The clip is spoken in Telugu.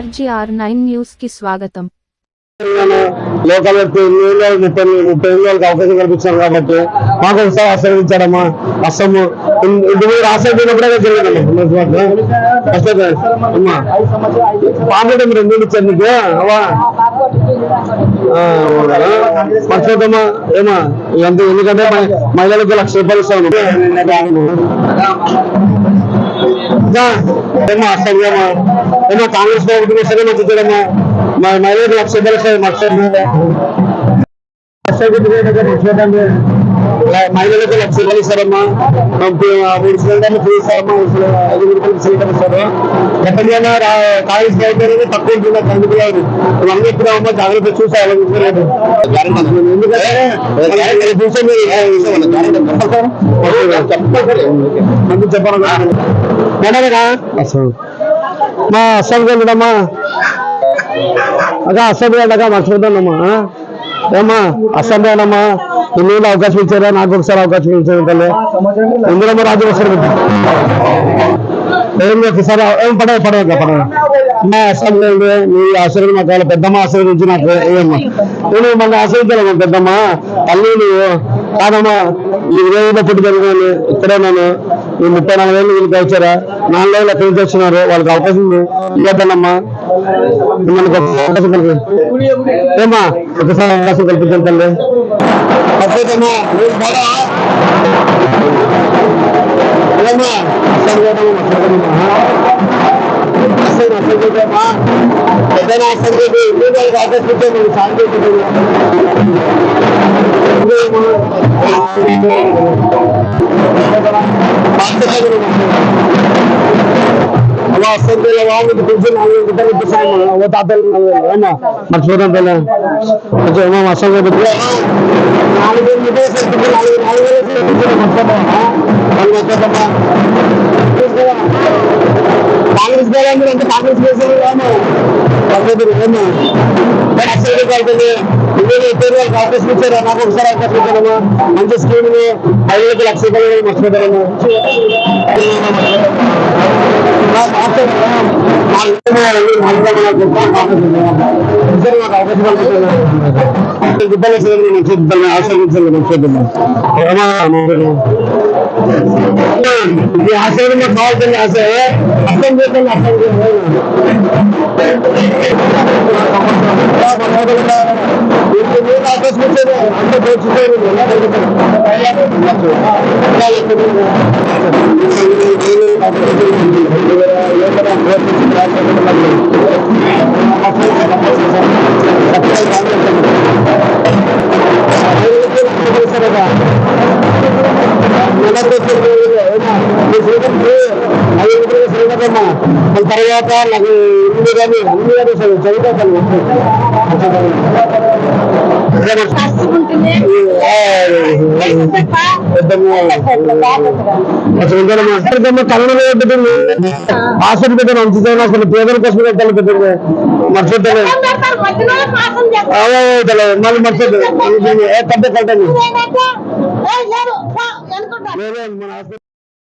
ఆర్జీఆర్ నైన్ న్యూస్కి స్వాగతం లోకల్ ముప్పై ముప్పై ఏళ్ళ అవకాశం కల్పించారు కాబట్టి మాకు ఒకసారి ఆశ్రయించాడమ్మా అస్సము ఇంటి మీద ఆశ్రయించినప్పుడే జరిగిందమ్మా. అమ్మా పాపం రెండు ఏళ్ళు ఇచ్చారు నీకు? అవా మర్చిపోతామా? ఏమా? ఎంత ఎందుకంటే మహిళలకు లక్ష రూపాయలు ఇస్తాను ఇంకా ఏమో అసలు ఏమో కాంగ్రెస్ ప్రభుత్వం సరే మంచి చూడమ్మా మా మహిళలకు లక్ష మహిళలకు లక్ష రూపాయలు ఇస్తారమ్మా. మూడు సిలిండర్లు ఫ్రీ ఇస్తారమ్మా. ఐదు రూపాయలు సిలిండర్ ఇస్తారు ఎక్కడైనా కాంగ్రెస్ ప్రభుత్వం తక్కువ ఉంటుంది? ఇవన్నీ జాగ్రత్త చూసి ఆలోచించలేదు ఎందుకంటే చూసే మంది చెప్పాలి మేడమేనా మా అస్సాం వెళ్ళడమ్మా అక్క అస్సాం వెళ్ళక మర్చిపోతానమ్మా ఏమ్మా అస్సాం ఎన్ని ఏళ్ళు అవకాశం ఇచ్చారా? నాకు ఒకసారి అవకాశం ఇచ్చారు తల్లి ఇందులో రాజు ఒకసారి ఏం పడవ పడవ పడవ. మా అస్సాం నీ ఆశీర్వాదం మాకు కావాలి. పెద్దమ్మ ఆశీర్వదించి నాకు ఏమమ్మా నేను మన ఆశీర్వదించాలమ్మా పెద్దమ్మ. తల్లి నువ్వు కాదమ్మా. ఈ ఇరవై ఏళ్ళ పుట్టి జరిగినాను ఇక్కడే నేను ఈ ముప్పై నాలుగు ఏళ్ళు వీళ్ళకి వచ్చారా నాలుగు ఏళ్ళు అక్కడికి వచ్చినారు. వాళ్ళకి అవకాశం ఇవ్వద్దమ్మా మనకు అవకాశం కల్పి ఏమ్మా? ఒకసారి అవకాశం కల్పించాను తల్లి. అద్భుతమ్మా ఏమ్మా? అసలు చేయడమ్మా, అసలు చేయడమ్మా. అసలు అసలు చేయడమ్మా. పెద్దనా అసలు చేయదు. నువ్వు వాళ్ళకి అవకాశం ఇస్తే నువ్వు సాయం చేస్తుంది అలా వస్తుంది వాళ్ళు కొంచెం నాలుగు రూపాయలు ఇప్పిస్తాను ఓ తాతలు ఏమా మర్చిపోతాం కాంగ్రెస్ పేరు అంటే కాంగ్రెస్ చేసేది ఏమో మర్చిపోతారు ఏమో అసలు పడుతుంది ఇవన్నీ పేరు వాళ్ళకి అవకాశం ఇచ్చారు నాకు ఒకసారి అవకాశం ఇచ్చారమ్మా మంచి స్కీమ్ ఐదు లక్ష రూపాయలు మర్చిపోతారమ్మా हासन में खाओ तो यहाँ से है हासन जो कल हासन जो है आपस में चले हम तो बहुत चुके हैं बोला Thank you. వచ్చేది అంత తర్వాత నాకు ఇల్లు కానీ అన్ని కానీ చదువుతాను కరోనా పెట్టింది హాస్పిటల్ పెట్టాను ఉంచుతాను అసలు పేదల కోసం పెట్టాలి పెట్టింది మళ్ళీ మర్చిపోతాను పెద్ద కట్టండి ఏంటంటే ఏ లేరు పో, అనుకుంటా మన హాస్పిటల్